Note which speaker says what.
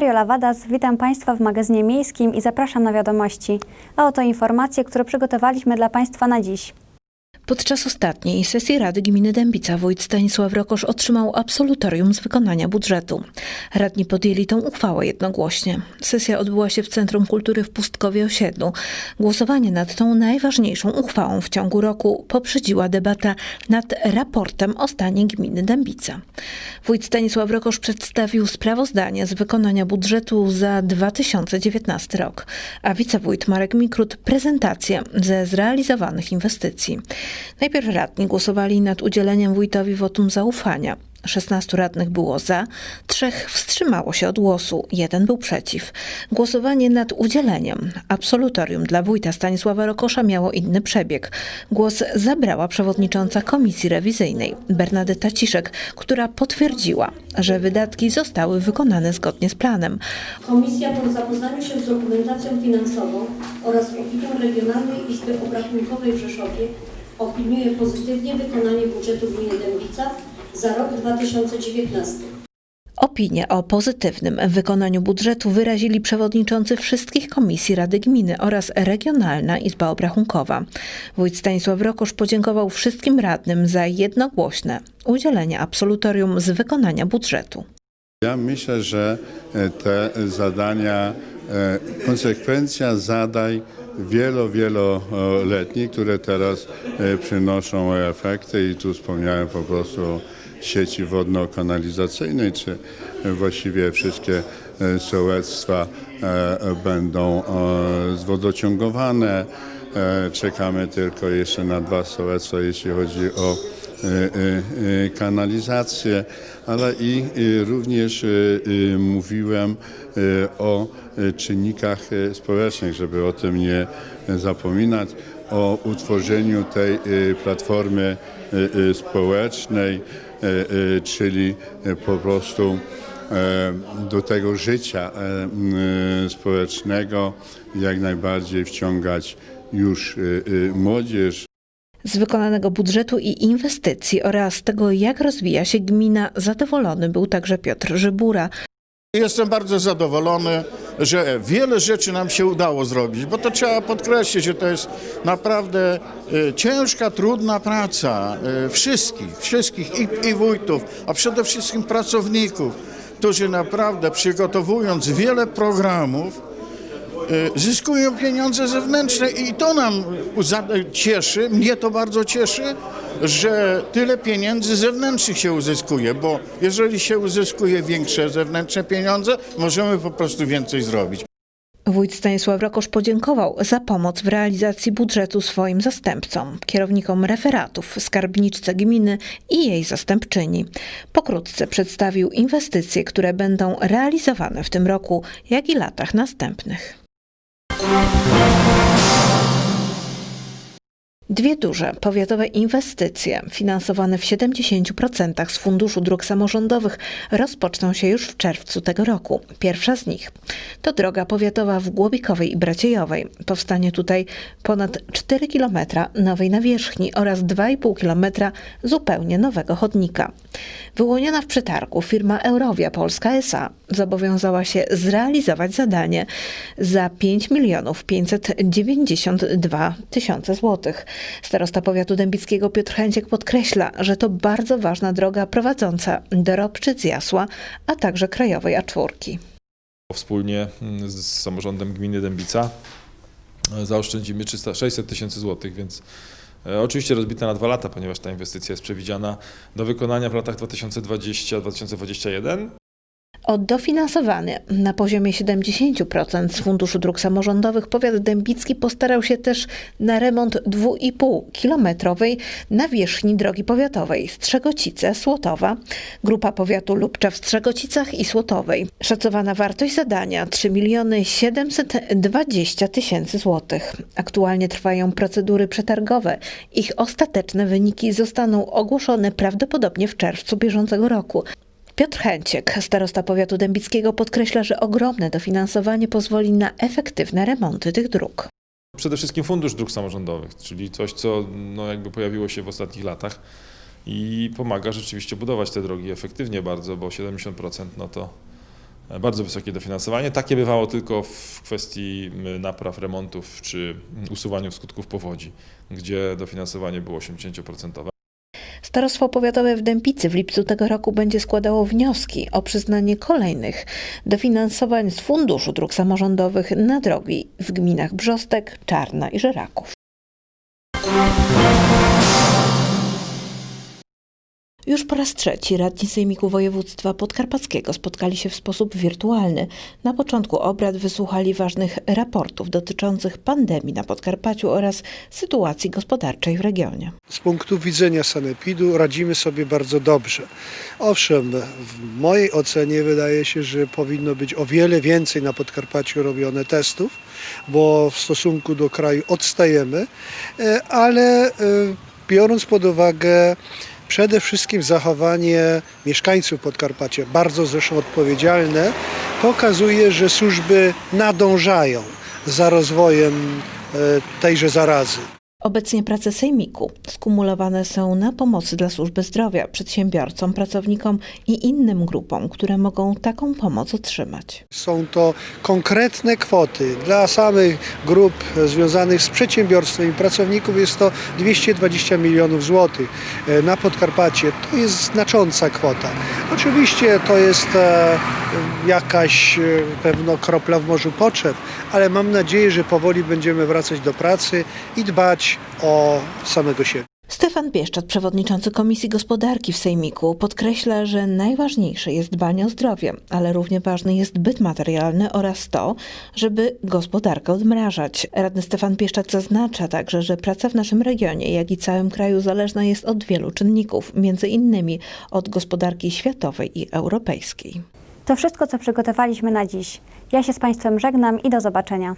Speaker 1: Mariola Wadas, witam Państwa w magazynie miejskim i zapraszam na wiadomości. A oto informacje, które przygotowaliśmy dla Państwa na dziś.
Speaker 2: Podczas ostatniej sesji Rady Gminy Dębica wójt Stanisław Rokosz otrzymał absolutorium z wykonania budżetu. Radni podjęli tę uchwałę jednogłośnie. Sesja odbyła się w Centrum Kultury w Pustkowie Osiedlu. Głosowanie nad tą najważniejszą uchwałą w ciągu roku poprzedziła debata nad raportem o stanie gminy Dębica. Wójt Stanisław Rokosz przedstawił sprawozdanie z wykonania budżetu za 2019 rok, a wicewójt Marek Mikrut prezentację ze zrealizowanych inwestycji. Najpierw radni głosowali nad udzieleniem wójtowi wotum zaufania. 16 radnych było za, trzech wstrzymało się od głosu, jeden był przeciw. Głosowanie nad udzieleniem absolutorium dla wójta Stanisława Rokosza miało inny przebieg. Głos zabrała przewodnicząca komisji rewizyjnej Bernadetta Ciszek, która potwierdziła, że wydatki zostały wykonane zgodnie z planem.
Speaker 3: Komisja po zapoznaniu się z dokumentacją finansową oraz opinią Regionalnej Izby Obrachunkowej w Rzeszowie opiniuje pozytywnie wykonanie budżetu gminy Dębica za rok 2019.
Speaker 2: Opinię o pozytywnym wykonaniu budżetu wyrazili przewodniczący wszystkich komisji Rady Gminy oraz Regionalna Izba Obrachunkowa. Wójt Stanisław Rokosz podziękował wszystkim radnym za jednogłośne udzielenie absolutorium z wykonania budżetu.
Speaker 4: Ja myślę, że e, te zadania, e, konsekwencja zadań wielo, wieloletnich, które teraz e, przynoszą efekty i tu wspomniałem po prostu o sieci wodno-kanalizacyjnej, czy właściwie wszystkie e, sołectwa e, będą zwodociągowane. Czekamy tylko jeszcze na dwa sołectwa, jeśli chodzi o kanalizację, ale i e, również e, e, mówiłem e, o e, czynnikach e, społecznych, żeby o tym nie zapominać, o utworzeniu tej e, platformy e, e, społecznej, e, e, czyli e, po prostu e, do tego życia e, e, społecznego jak najbardziej wciągać już e, e, młodzież,
Speaker 2: Z wykonanego budżetu i inwestycji oraz tego, jak rozwija się gmina, zadowolony był także Piotr Żybura.
Speaker 5: Jestem bardzo zadowolony, że wiele rzeczy nam się udało zrobić, bo to trzeba podkreślić, że to jest naprawdę e, ciężka, trudna praca e, wszystkich, wszystkich i, i wójtów, a przede wszystkim pracowników, którzy naprawdę przygotowując wiele programów, zyskują pieniądze zewnętrzne i to nam cieszy, mnie to bardzo cieszy, że tyle pieniędzy zewnętrznych się uzyskuje, bo jeżeli się uzyskuje większe zewnętrzne pieniądze, możemy po prostu więcej zrobić.
Speaker 2: Wójt Stanisław Rokosz podziękował za pomoc w realizacji budżetu swoim zastępcom, kierownikom referatów, skarbniczce gminy i jej zastępczyni. Pokrótce przedstawił inwestycje, które będą realizowane w tym roku, jak i latach następnych. Dwie duże powiatowe inwestycje, finansowane w 70% z Funduszu Dróg Samorządowych, rozpoczną się już w czerwcu tego roku. Pierwsza z nich to droga powiatowa w Głobikowej i Braciejowej. Powstanie tutaj ponad 4 km nowej nawierzchni oraz 2,5 km zupełnie nowego chodnika. Wyłoniona w przetargu firma Eurowia Polska S.A. zobowiązała się zrealizować zadanie za 5 milionów 592 tysiące złotych. Starosta powiatu dębickiego Piotr Chęciek podkreśla, że to bardzo ważna droga prowadząca do Robczyc Jasła, a także krajowej A4.
Speaker 6: Wspólnie mm, z samorządem gminy Dębica e, zaoszczędzimy 300, 600 tysięcy złotych, więc oczywiście rozbita na dwa lata, ponieważ ta inwestycja jest przewidziana do wykonania w latach 2020-2021.
Speaker 2: O dofinansowanie na poziomie 70% z Funduszu Dróg Samorządowych powiat dębicki postarał się też na remont 2,5-kilometrowej nawierzchni drogi powiatowej Strzegocice-Słotowa, grupa powiatu Lubcza w Strzegocicach i Słotowej. Szacowana wartość zadania 3 miliony 720 tysięcy złotych. Aktualnie trwają procedury przetargowe. Ich ostateczne wyniki zostaną ogłoszone prawdopodobnie w czerwcu bieżącego roku. Piotr Chęciek, starosta powiatu dębickiego, podkreśla, że ogromne dofinansowanie pozwoli na efektywne remonty tych dróg.
Speaker 6: Przede wszystkim Fundusz Dróg Samorządowych, czyli coś, co no, jakby pojawiło się w ostatnich latach i pomaga rzeczywiście budować te drogi efektywnie bardzo, bo 70% no to e, bardzo wysokie dofinansowanie. Takie bywało tylko w kwestii napraw, remontów czy usuwaniu skutków powodzi, gdzie dofinansowanie było 80%.
Speaker 2: Starostwo Powiatowe w Dębicy w lipcu tego roku będzie składało wnioski o przyznanie kolejnych dofinansowań z Funduszu Dróg Samorządowych na drogi w gminach Brzostek, Czarna i Żeraków. Już po raz trzeci radni Sejmiku Województwa Podkarpackiego spotkali się w sposób wirtualny. Na początku obrad wysłuchali ważnych raportów dotyczących pandemii na Podkarpaciu oraz sytuacji gospodarczej w regionie.
Speaker 7: Z punktu widzenia sanepidu radzimy sobie bardzo dobrze. Owszem, w mojej ocenie wydaje się, że powinno być o wiele więcej na Podkarpaciu robione testów, bo w stosunku do kraju odstajemy, e, ale e, biorąc pod uwagę przede wszystkim zachowanie mieszkańców Podkarpacia, bardzo zresztą odpowiedzialne, pokazuje, że służby nadążają za rozwojem e, tejże zarazy.
Speaker 2: Obecnie prace Sejmiku skumulowane są na pomocy dla służby zdrowia, przedsiębiorcom, pracownikom i innym grupom, które mogą taką pomoc otrzymać.
Speaker 7: Są to konkretne kwoty dla samych grup związanych z przedsiębiorstwem i pracowników jest to 220 milionów złotych E, na Podkarpacie. To jest znacząca kwota. Oczywiście to jest e, jakaś e, pewno kropla w morzu potrzeb, ale mam nadzieję, że powoli będziemy wracać do pracy i dbać o samego siebie.
Speaker 2: Stefan Bieszczat, przewodniczący Komisji Gospodarki w Sejmiku, podkreśla, że najważniejsze jest dbanie o zdrowie, ale równie ważny jest byt materialny oraz to, żeby gospodarkę odmrażać. Radny Stefan Bieszczat zaznacza także, że praca w naszym regionie, jak i całym kraju zależna jest od wielu czynników, między innymi od gospodarki światowej i europejskiej.
Speaker 1: To wszystko, co przygotowaliśmy na dziś. Ja się z Państwem żegnam i do zobaczenia.